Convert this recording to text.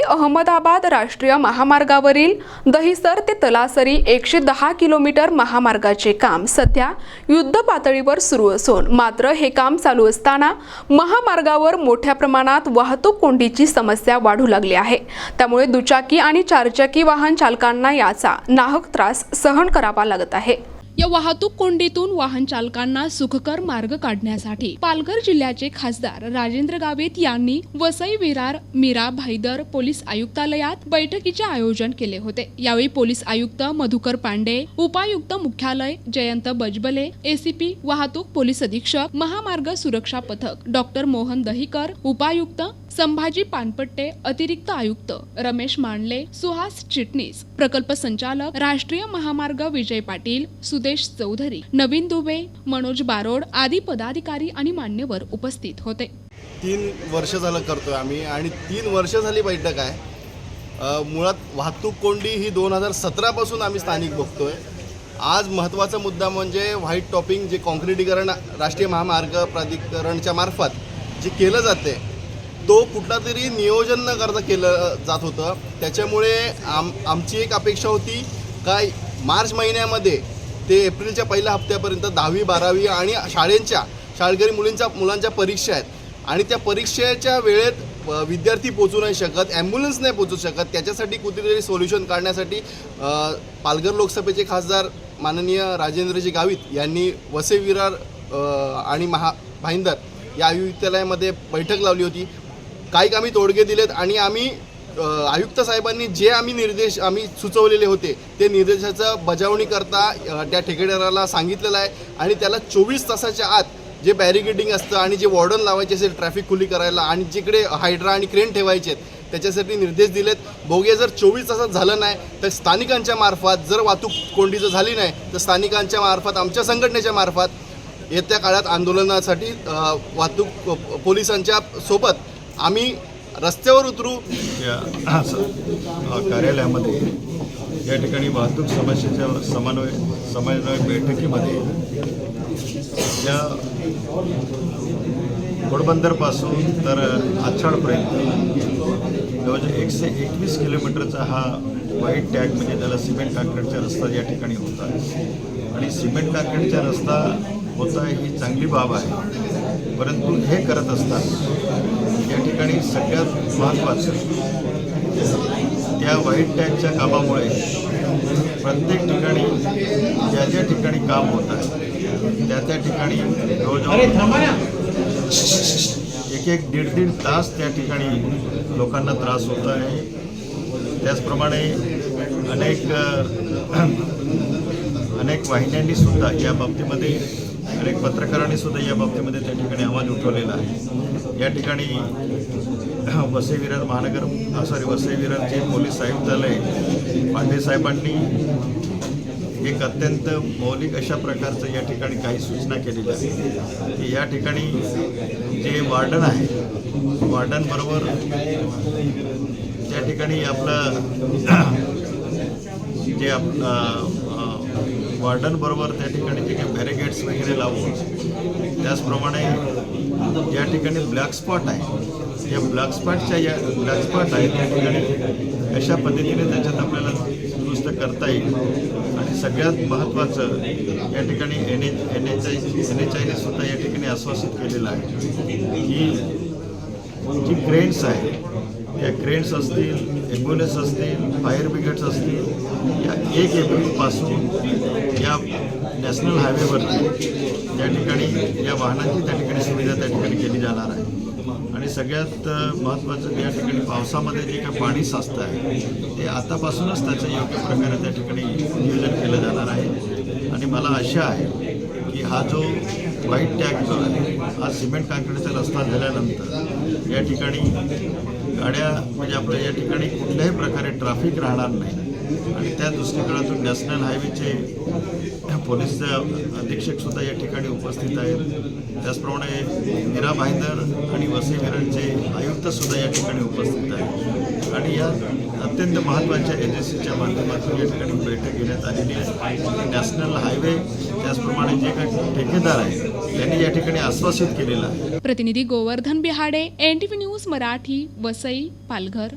अहमदाबाद राष्ट्रीय महामार्गावरील दहिसर ते तलासरी एकशे दहा किलोमीटर महामार्गाचे काम सध्या युद्ध पातळीवर सुरू असून मात्र हे काम चालू असताना महामार्गावर मोठ्या प्रमाणात वाहतूक कोंडीची समस्या वाढू लागली आहे. त्यामुळे दुचाकी आणि चारचाकी वाहन चालकांना याचा नाहक त्रास सहन करावा लागत आहे. या वाहतूक कोंडीतून वाहन चालकांना सुखकर मार्ग काढण्यासाठी. पालघर जिल्ह्याचे खासदार राजेंद्र गावित यांनी वसई विरार मीरा भाईदर पोलीस आयुक्तालयात बैठकीचे आयोजन केले होते. यावेळी पोलीस आयुक्त मधुकर पांडे उपायुक्त मुख्यालय जयंत बजबले एसीपी वाहतूक पोलीस अधीक्षक महामार्ग सुरक्षा पथक डॉक्टर मोहन दहिकर उपायुक्त संभाजी पानपट्टे अतिरिक्त आयुक्त रमेश मांडले सुहास चिटणीस प्रकल्प संचालक राष्ट्रीय महामार्ग विजय पाटील सुदेश चौधरी नवीन दुबे मनोज बारोड आदी पदाधिकारी आणि मान्यवर उपस्थित होते. तीन वर्ष झालं करतोय आम्ही आणि तीन वर्ष झाली बैठक आहे. मुळात वाहतूक कोंडी ही दोन हजार सतरापासून आम्ही स्थानिक बघतोय. आज महत्त्वाचा मुद्दा म्हणजे व्हाईट टॉपिंग जे कॉन्क्रिटीकरण राष्ट्रीय महामार्ग प्राधिकरणच्या मार्फत जे केलं जाते तो कुठला तरी नियोजन न करता केलं जात होतं. त्याच्यामुळे आम आमची एक अपेक्षा होती काय मार्च महिन्यामध्ये ते एप्रिलच्या पहिल्या हप्त्यापर्यंत दहावी बारावी आणि शाळेंच्या शाळकरी मुलींच्या मुलांच्या परीक्षा आहेत. आणि त्या परीक्षेच्या वेळेत विद्यार्थी पोचू नाही शकत ॲम्ब्युलन्स नाही पोचू शकत. त्याच्यासाठी कुठेतरी सोल्युशन काढण्यासाठी पालघर लोकसभेचे खासदार माननीय राजेंद्रजी गावित यांनी वसे विरार आणि महा भाईंदर या विद्यालयामध्ये बैठक लावली होती. काही आम्ही तोडगे दिलेत आणि आम्ही आयुक्त साहेबांनी जे आम्ही निर्देश आम्ही सुचवलेले होते ते निर्देशाचं बजावणी करता त्या ठेकेदाराला सांगितलेलं आहे. आणि त्याला चोवीस तासाच्या आत जे बॅरिकेडिंग असतं आणि जे वॉर्डन लावायचे असेल ट्रॅफिक खुली करायला आणि जिकडे हायड्रा आणि क्रेन ठेवायचे आहेत त्याच्यासाठी निर्देश दिलेत. बोगे जर चोवीस तासात झालं नाही तर स्थानिकांच्या मार्फत जर वाहतूक कोंडीचं झाली नाही तर स्थानिकांच्या मार्फत आमच्या संघटनेच्या मार्फत येत्या काळात आंदोलनासाठी वाहतूक पोलिसांच्या सोबत आम्ही रस्त्यावर उतरू. या कार्यालयामध्ये या ठिकाणी वाहतूक समस्येच्या समन्वय समन्वय बैठकीमध्ये या घोडबंदरपासून तर आछाडपर्यंत जवळजवळ एकशे एकवीस किलोमीटरचा हा व्हाईट टॅग म्हणजे त्याला सिमेंट काँक्रीटचा रस्ता या ठिकाणी होता. आणि सिमेंट काँक्रीटचा रस्ता होता ही चांगली बाब आहे. परंतु हे करत असताना या ठिकाणी सगळ्यात महत्त्वाचं त्या व्हाईट टॅगच्या कामामुळे प्रत्येक ठिकाणी ज्या ज्या ठिकाणी काम होत आहे त्या त्या ठिकाणी जवळजवळ एक एक दीड दीड तास त्या ठिकाणी लोकांना त्रास होत आहे. त्याचप्रमाणे अनेक अनेक वाहिन्यांनी सुद्धा या बाबतीमध्ये अनेक पत्रकारांनी सुद्धा या बाबतीमध्ये त्या ठिकाणी आवाज उठवलेला आहे. या ठिकाणी वसई विरार महानगर सॉरी वसई विरारचे पोलीस आयुक्तालय पांडे साहेबांनी एक अत्यंत मौलिक अशा प्रकारचं या ठिकाणी काही सूचना केलेल्या आहे की या ठिकाणी जे वार्डन आहे वार्डन बरोबर त्या ठिकाणी आपलं जे आप वार्डनबरोबर त्या ठिकाणी जे काही बॅरिगेट्स वगैरे लावून त्याचप्रमाणे ज्या ठिकाणी ब्लॅक स्पॉट आहे. या ब्लॅक स्पॉटच्या या ब्लॅक स्पॉट आहे त्या ठिकाणी अशा पद्धतीने त्याच्यात आपल्याला दुरुस्त करता येईल. आणि सगळ्यात महत्त्वाचं या ठिकाणी N H N H I N H आयने सुद्धा या ठिकाणी आश्वासित केलेलं आहे की जी क्रेन्स आहे या क्रेन्स असतील ॲम्ब्युलन्स असतील फायर ब्रिगेड्स असतील या एक एप्रिलपासून या नॅशनल हायवेवरती त्या ठिकाणी या वाहनांची त्या ठिकाणी सुविधा त्या ठिकाणी केली जाणार आहे. आणि सगळ्यात महत्त्वाचं या ठिकाणी पावसामध्ये जे काही पाणी साचतं आहे ते आतापासूनच त्याचं योग्य प्रकारे त्या ठिकाणी नियोजन केलं जाणार आहे. आणि मला आशा आहे की हा जो व्हाईट टॅग जो हा सिमेंट काँक्रीटचा रस्ता झाल्यानंतर या ठिकाणी गाड्या म्हणजे आपल्या या ठिकाणी कुठल्याही प्रकारे ट्रॅफिक राहणार नाही. आणि त्या दृष्टिकोनातून नॅशनल हायवेचे पोलीस अधीक्षकसुद्धा या ठिकाणी उपस्थित आहेत. त्याचप्रमाणे मीरा भाईंदर आणि वसई आयुक्तसुद्धा या ठिकाणी उपस्थित आहेत. आणि या अत्यंत महत्त्वाच्या एजन्सीच्या माध्यमातून या ठिकाणी बैठक घेण्यात आलेली आहे. नॅशनल हायवे त्याचप्रमाणे जे काही ठेकेदार आहेत त्यांनी या ठिकाणी आश्वासित केलेलं आहे. प्रतिनिधी Govardhan Bihade N T V news Marathi Vasai Palghar.